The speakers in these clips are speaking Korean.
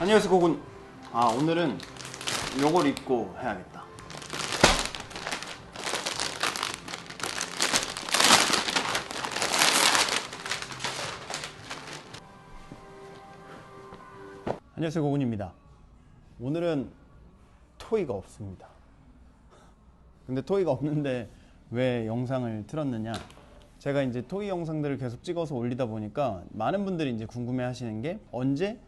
안녕하세요 고군 아 오늘은 요걸 입고 해야겠다. 안녕하세요 고군입니다. 오늘은 토이가 없습니다. 근데 토이가 없는데 왜 영상을 틀었느냐 제가 이제 토이 영상들을 계속 찍어서 올리다 보니까 많은 분들이 이제 궁금해 하시는 게 언제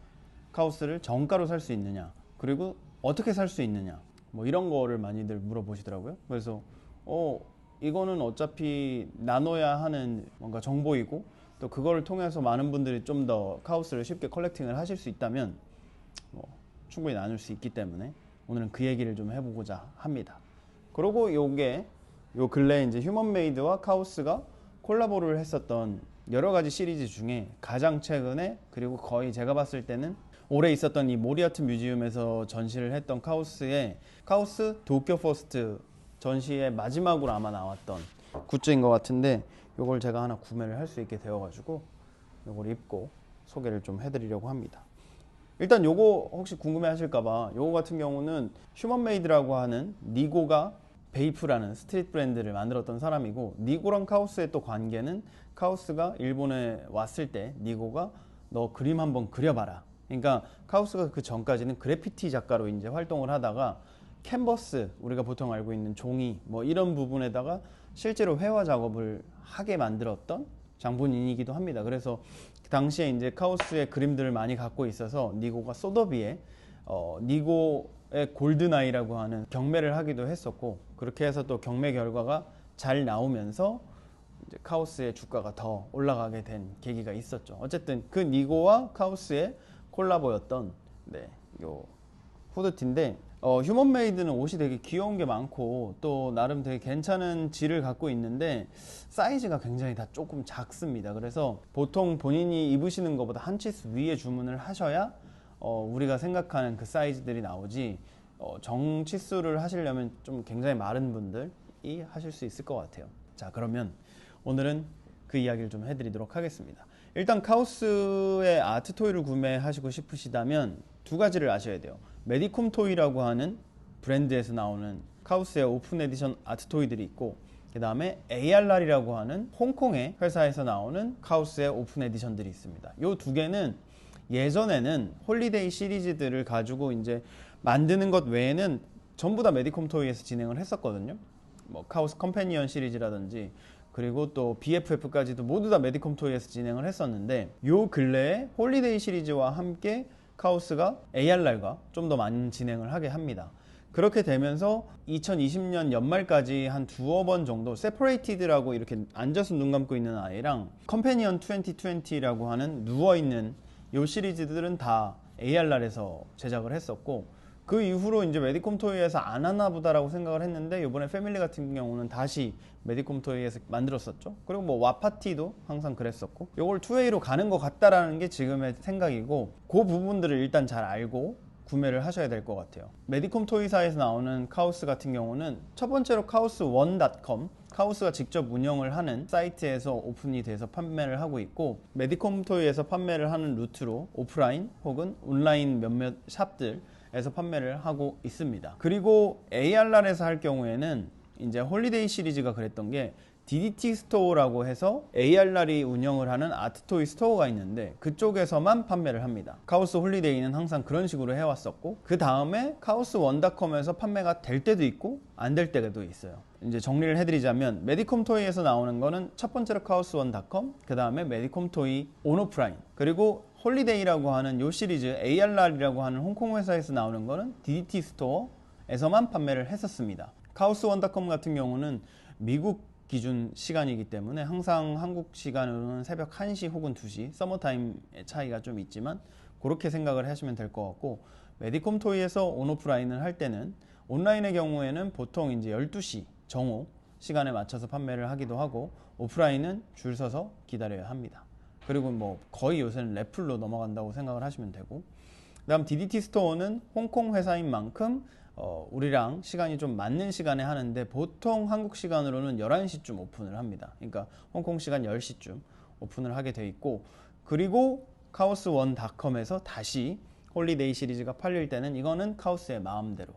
카우스를 정가로 살 수 있느냐 그리고 어떻게 살 수 있느냐 뭐 이런 거를 많이들 물어보시더라고요 그래서 어 이거는 어차피 나눠야 하는 뭔가 정보이고 또 그거를 통해서 많은 분들이 좀 더 카우스를 쉽게 컬렉팅을 하실 수 있다면 뭐 충분히 나눌 수 있기 때문에 오늘은 그 얘기를 좀 해보고자 합니다. 그리고 요게 요 근래 이제 휴먼메이드와 카우스가 콜라보를 했었던 여러 가지 시리즈 중에 가장 최근에 그리고 거의 제가 봤을 때는 올해 있었던 이 모리아트 뮤지엄에서 전시를 했던 카우스의 카우스 도쿄 퍼스트 전시의 마지막으로 아마 나왔던 굿즈인 것 같은데 요걸 제가 하나 구매를 할 수 있게 되어가지고 요걸 입고 소개를 좀 해드리려고 합니다. 일단 요거 혹시 궁금해 하실까봐 요거 같은 경우는 휴먼메이드라고 하는 니고가 베이프라는 스트릿 브랜드를 만들었던 사람이고 니고랑 카우스의 또 관계는 카우스가 일본에 왔을 때 니고가 너 그림 한번 그려봐라 그러니까 카우스가 그 전까지는 그래피티 작가로 이제 활동을 하다가 캔버스 우리가 보통 알고 있는 종이 뭐 이런 부분에다가 실제로 회화 작업을 하게 만들었던 장본인이기도 합니다. 그래서 그 당시에 이제 카우스의 그림들을 많이 갖고 있어서 니고가 소더비에 어, 니고의 골든아이라고 하는 경매를 하기도 했었고 그렇게 해서 또 경매 결과가 잘 나오면서 이제 카우스의 주가가 더 올라가게 된 계기가 있었죠. 어쨌든 그 니고와 카우스의 콜라보였던 네, 요 후드티인데 어, 휴먼메이드는 옷이 되게 귀여운 게 많고 또 나름 되게 괜찮은 질을 갖고 있는데 사이즈가 굉장히 다 조금 작습니다. 그래서 보통 본인이 입으시는 것보다 한 치수 위에 주문을 하셔야 어, 우리가 생각하는 그 사이즈들이 나오지 어, 정치수를 하시려면 좀 굉장히 마른 분들이 하실 수 있을 것 같아요. 자 그러면 오늘은 그 이야기를 좀 해드리도록 하겠습니다. 일단 카우스의 아트 토이를 구매하시고 싶으시다면 두 가지를 아셔야 돼요. 메디콤 토이라고 하는 브랜드에서 나오는 카우스의 오픈 에디션 아트 토이들이 있고 그 다음에 ARR이라고 하는 홍콩의 회사에서 나오는 카우스의 오픈 에디션들이 있습니다. 이 두 개는 예전에는 홀리데이 시리즈들을 가지고 이제 만드는 것 외에는 전부 다 메디콤 토이에서 진행을 했었거든요. 뭐 카우스 컴패니언 시리즈라든지 그리고 또 BFF까지도 모두 다 메디콤 토이에서 진행을 했었는데 요 근래에 홀리데이 시리즈와 함께 카우스가 ARR과 좀 더 많은 진행을 하게 합니다. 그렇게 되면서 2020년 연말까지 한 두어 번 정도 세퍼레이티드라고 이렇게 앉아서 눈 감고 있는 아이랑 컴패니언 2020라고 하는 누워 있는 요 시리즈들은 다 ARR에서 제작을 했었고 그 이후로 이제 메디콤 토이에서 안 하나 보다라고 생각을 했는데 이번에 패밀리 같은 경우는 다시 메디콤 토이에서 만들었었죠. 그리고 뭐 와파티도 항상 그랬었고 이걸 투웨이로 가는 것 같다라는 게 지금의 생각이고 그 부분들을 일단 잘 알고 구매를 하셔야 될 것 같아요. 메디콤 토이사에서 나오는 카우스 같은 경우는 첫 번째로 카우스1.com 카우스가 직접 운영을 하는 사이트에서 오픈이 돼서 판매를 하고 있고 메디콤 토이에서 판매를 하는 루트로 오프라인 혹은 온라인 몇몇 샵들에서 판매를 하고 있습니다. 그리고 ARR에서 할 경우에는 이제 홀리데이 시리즈가 그랬던 게 DDT 스토어라고 해서 ARR이 운영을 하는 아트토이 스토어가 있는데 그쪽에서만 판매를 합니다. 카우스 홀리데이는 항상 그런 식으로 해왔었고 그 다음에 카우스 원닷컴에서 판매가 될 때도 있고 안 될 때도 있어요. 이제 정리를 해드리자면 메디콤 토이에서 나오는 거는 첫 번째로 카우스 원닷컴 그 다음에 메디콤 토이 온오프라인 그리고 홀리데이라고 하는 요 시리즈 ARR이라고 하는 홍콩 회사에서 나오는 거는 DDT 스토어에서만 판매를 했었습니다. 카우스 원닷컴 같은 경우는 미국 기준 시간이기 때문에 항상 한국 시간으로는 새벽 1시 혹은 2시 서머타임의 차이가 좀 있지만 그렇게 생각을 하시면 될 것 같고 메디콤 토이에서 온오프라인을 할 때는 온라인의 경우에는 보통 이제 12시 정오 시간에 맞춰서 판매를 하기도 하고 오프라인은 줄 서서 기다려야 합니다. 그리고 뭐 거의 요새는 래플로 넘어간다고 생각을 하시면 되고 그다음 DDT 스토어는 홍콩 회사인 만큼 어, 우리랑 시간이 좀 맞는 시간에 하는데 보통 한국 시간으로는 11시쯤 오픈을 합니다. 그러니까 홍콩 시간 10시쯤 오픈을 하게 돼 있고 그리고 카오스원닷컴에서 다시 홀리데이 시리즈가 팔릴 때는 이거는 카오스의 마음대로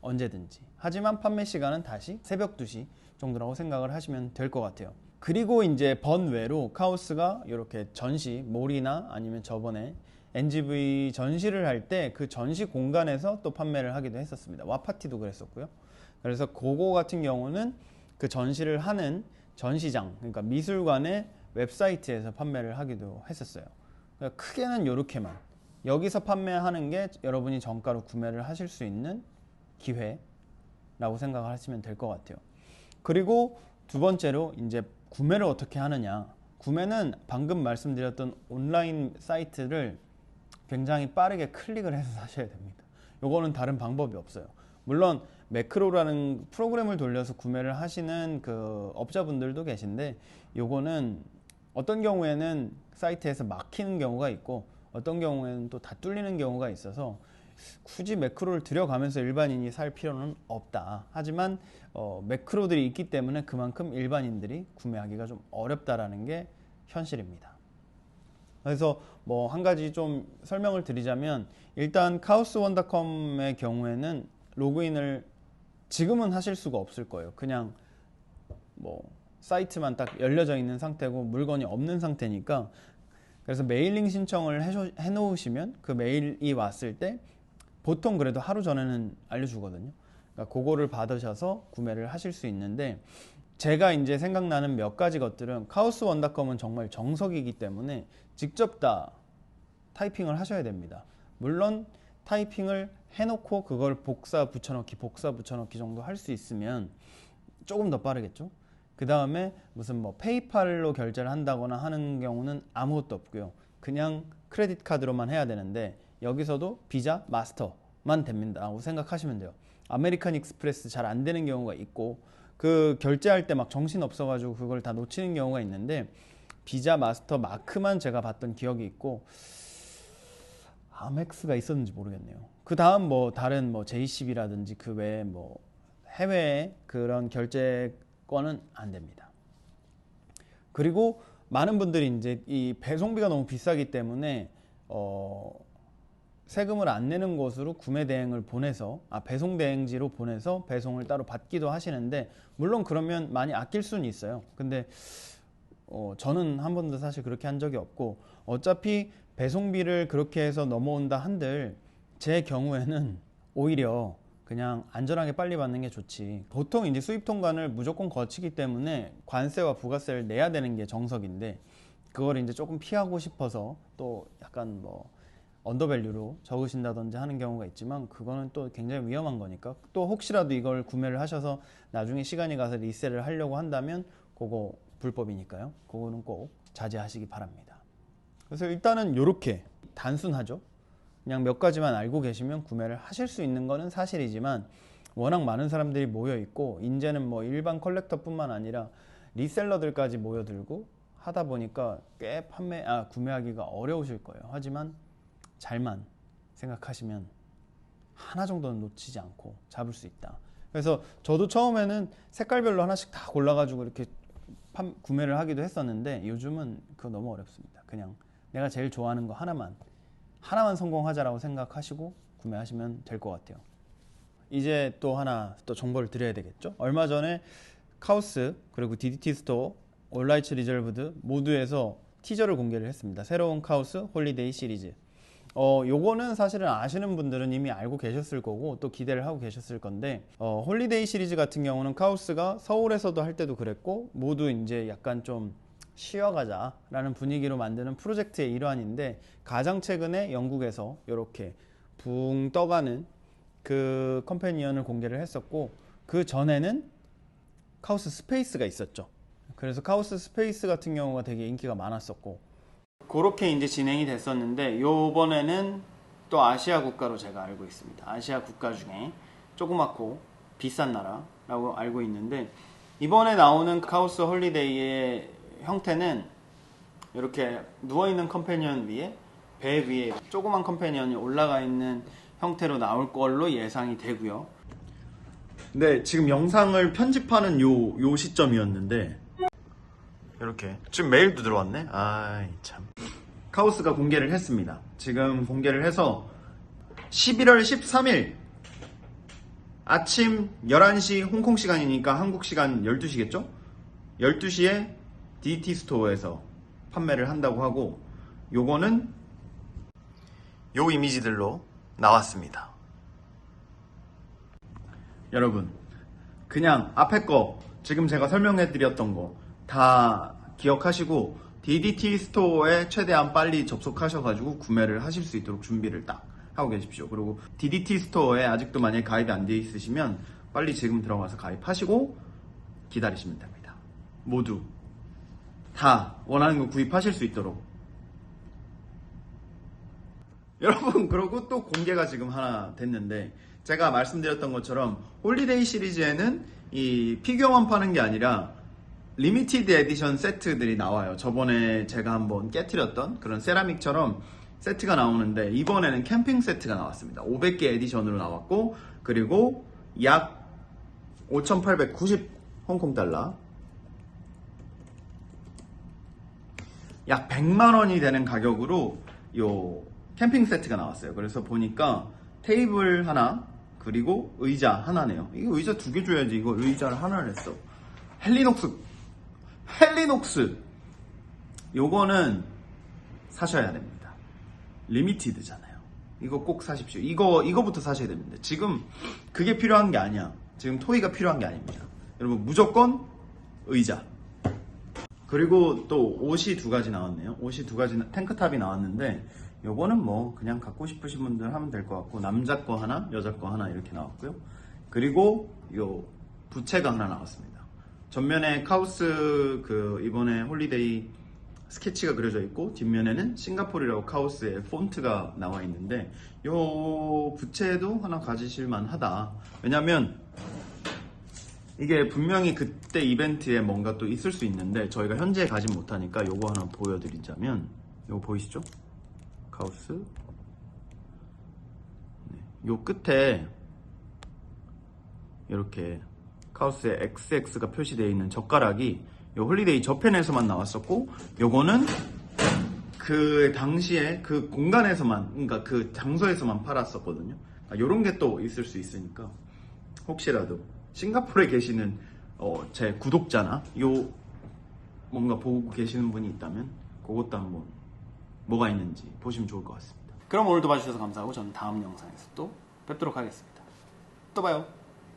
언제든지. 하지만 판매 시간은 다시 새벽 2시 정도라고 생각을 하시면 될 것 같아요. 그리고 이제 번외로 카오스가 이렇게 전시, 몰이나 아니면 저번에 NGV 전시를 할 때 그 전시 공간에서 또 판매를 하기도 했었습니다. 와파티도 그랬었고요. 그래서 그거 같은 경우는 그 전시를 하는 전시장, 그러니까 미술관의 웹사이트에서 판매를 하기도 했었어요. 그러니까 크게는 이렇게만. 여기서 판매하는 게 여러분이 정가로 구매를 하실 수 있는 기회라고 생각을 하시면 될 것 같아요. 그리고 두 번째로 이제 구매를 어떻게 하느냐. 구매는 방금 말씀드렸던 온라인 사이트를 굉장히 빠르게 클릭을 해서 사셔야 됩니다. 요거는 다른 방법이 없어요. 물론 매크로라는 프로그램을 돌려서 구매를 하시는 그 업자분들도 계신데 요거는 어떤 경우에는 사이트에서 막히는 경우가 있고 어떤 경우에는 또 다 뚫리는 경우가 있어서 굳이 매크로를 들여가면서 일반인이 살 필요는 없다. 하지만 어, 매크로들이 있기 때문에 그만큼 일반인들이 구매하기가 좀 어렵다라는 게 현실입니다. 그래서 뭐 한 가지 좀 설명을 드리자면 일단 카우스원닷컴의 경우에는 로그인을 지금은 하실 수가 없을 거예요. 그냥 뭐 사이트만 딱 열려져 있는 상태고 물건이 없는 상태니까 그래서 메일링 신청을 해놓으시면 그 메일이 왔을 때 보통 그래도 하루 전에는 알려주거든요. 그러니까 그거를 받으셔서 구매를 하실 수 있는데 제가 이제 생각나는 몇 가지 것들은 카우스 원닷컴은 정말 정석이기 때문에 직접 다 타이핑을 하셔야 됩니다. 물론 타이핑을 해놓고 그걸 복사 붙여넣기, 복사 붙여넣기 정도 할 수 있으면 조금 더 빠르겠죠. 그 다음에 무슨 뭐 페이팔로 결제를 한다거나 하는 경우는 아무것도 없고요. 그냥 크레딧 카드로만 해야 되는데 여기서도 비자, 마스터만 됩니다라고 생각하시면 돼요. 아메리칸 익스프레스 잘 안 되는 경우가 있고 그 결제할 때 막 정신 없어가지고 그걸 다 놓치는 경우가 있는데 비자, 마스터, 마크만 제가 봤던 기억이 있고 아멕스가 있었는지 모르겠네요. 그 다음 뭐 다른 뭐 JCB라든지 그 외에 뭐 해외 그런 결제권은 안 됩니다. 그리고 많은 분들이 이제 이 배송비가 너무 비싸기 때문에 어 세금을 안 내는 곳으로 구매 대행을 보내서 아 배송 대행지로 보내서 배송을 따로 받기도 하시는데 물론 그러면 많이 아낄 수는 있어요. 근데 어, 저는 한 번도 사실 그렇게 한 적이 없고 어차피 배송비를 그렇게 해서 넘어온다 한들 제 경우에는 오히려 그냥 안전하게 빨리 받는 게 좋지. 보통 이제 수입 통관을 무조건 거치기 때문에 관세와 부가세를 내야 되는 게 정석인데 그걸 이제 조금 피하고 싶어서 또 약간 뭐 언더밸류로 적으신다든지 하는 경우가 있지만 그거는 또 굉장히 위험한 거니까 또 혹시라도 이걸 구매를 하셔서 나중에 시간이 가서 리셀을 하려고 한다면 그거 불법이니까요. 그거는 꼭 자제하시기 바랍니다. 그래서 일단은 이렇게 단순하죠. 그냥 몇 가지만 알고 계시면 구매를 하실 수 있는 거는 사실이지만 워낙 많은 사람들이 모여 있고 이제는 뭐 일반 컬렉터뿐만 아니라 리셀러들까지 모여들고 하다 보니까 꽤 판매 아 구매하기가 어려우실 거예요. 하지만 잘만 생각하시면 하나 정도는 놓치지 않고 잡을 수 있다. 그래서 저도 처음에는 색깔별로 하나씩 다 골라가지고 이렇게 판- 구매를 하기도 했었는데 요즘은 그거 너무 어렵습니다. 그냥 내가 제일 좋아하는 거 하나만 하나만 성공하자라고 생각하시고 구매하시면 될 것 같아요. 이제 또 하나 또 정보를 드려야 되겠죠. 얼마 전에 카우스 그리고 DDT 스토어, 올라이츠 리저브드 모두에서 티저를 공개를 했습니다. 새로운 카우스 홀리데이 시리즈. 어, 요거는 사실은 아시는 분들은 이미 알고 계셨을 거고 또 기대를 하고 계셨을 건데 어, 홀리데이 시리즈 같은 경우는 카우스가 서울에서도 할 때도 그랬고 모두 이제 약간 좀 쉬어가자라는 분위기로 만드는 프로젝트의 일환인데 가장 최근에 영국에서 이렇게 붕 떠가는 그 컴패니언을 공개를 했었고 그 전에는 카우스 스페이스가 있었죠. 그래서 카우스 스페이스 같은 경우가 되게 인기가 많았었고 그렇게 이제 진행이 됐었는데 요번에는 또 아시아 국가로 제가 알고 있습니다. 아시아 국가 중에 조그맣고 비싼 나라라고 알고 있는데 이번에 나오는 카우스 홀리데이의 형태는 이렇게 누워있는 컴패니언 위에 배 위에 조그만 컴패니언이 올라가 있는 형태로 나올 걸로 예상이 되고요. 네, 지금 영상을 편집하는 요, 요 시점이었는데 이렇게 지금 메일도 들어왔네. 아이 참. 카오스가 공개를 했습니다. 지금 공개를 해서 11월 13일 아침 11시 홍콩 시간이니까 한국 시간 12시겠죠? 12시에 DT 스토어에서 판매를 한다고 하고 요거는 요 이미지들로 나왔습니다. 여러분, 그냥 앞에 거 지금 제가 설명해 드렸던 거 다 기억하시고 DDT 스토어에 최대한 빨리 접속하셔가지고 구매를 하실 수 있도록 준비를 딱 하고 계십시오. 그리고 DDT 스토어에 아직도 만약에 가입이 안 되어 있으시면 빨리 지금 들어가서 가입하시고 기다리시면 됩니다. 모두 다 원하는 거 구입하실 수 있도록 여러분 그러고 또 공개가 지금 하나 됐는데 제가 말씀드렸던 것처럼 홀리데이 시리즈에는 이 피규어만 파는 게 아니라 리미티드 에디션 세트들이 나와요. 저번에 제가 한번 깨트렸던 그런 세라믹처럼 세트가 나오는데 이번에는 캠핑 세트가 나왔습니다. 500개 에디션으로 나왔고 그리고 약 5,890 홍콩 달러 약 100만 원이 되는 가격으로 요 캠핑 세트가 나왔어요. 그래서 보니까 테이블 하나 그리고 의자 하나네요. 이거 의자 두 개 줘야지. 이거 의자를 하나를 했어. 헬리녹스 헬리녹스 요거는 사셔야 됩니다. 리미티드잖아요. 이거 꼭 사십시오. 이거 이거부터 사셔야 됩니다. 지금 그게 필요한 게 아니야. 지금 토이가 필요한 게 아닙니다. 여러분 무조건 의자. 그리고 또 옷이 두 가지 나왔네요. 옷이 두 가지 나- 탱크탑이 나왔는데 요거는 뭐 그냥 갖고 싶으신 분들 하면 될 것 같고 남자 거 하나, 여자 거 하나 이렇게 나왔고요. 그리고 요 부채가 하나 나왔습니다. 전면에 카우스 그 이번에 홀리데이 스케치가 그려져 있고 뒷면에는 싱가포르라고 카우스의 폰트가 나와 있는데 요 부채도 하나 가지실 만하다. 왜냐면 이게 분명히 그때 이벤트에 뭔가 또 있을 수 있는데 저희가 현재 가진 못하니까 요거 하나 보여드리자면 요거 보이시죠? 카우스 네, 요 끝에 이렇게 카우스에 XX가 표시되어 있는 젓가락이 요 홀리데이 저편에서만 나왔었고 요거는 그 당시에 그 공간에서만 그러니까 그 장소에서만 팔았었거든요. 이런 게 또 있을 수 있으니까 혹시라도 싱가포르에 계시는 어, 제 구독자나 요 뭔가 보고 계시는 분이 있다면 그것도 한번 뭐가 있는지 보시면 좋을 것 같습니다. 그럼 오늘도 봐주셔서 감사하고 저는 다음 영상에서 또 뵙도록 하겠습니다. 또 봐요.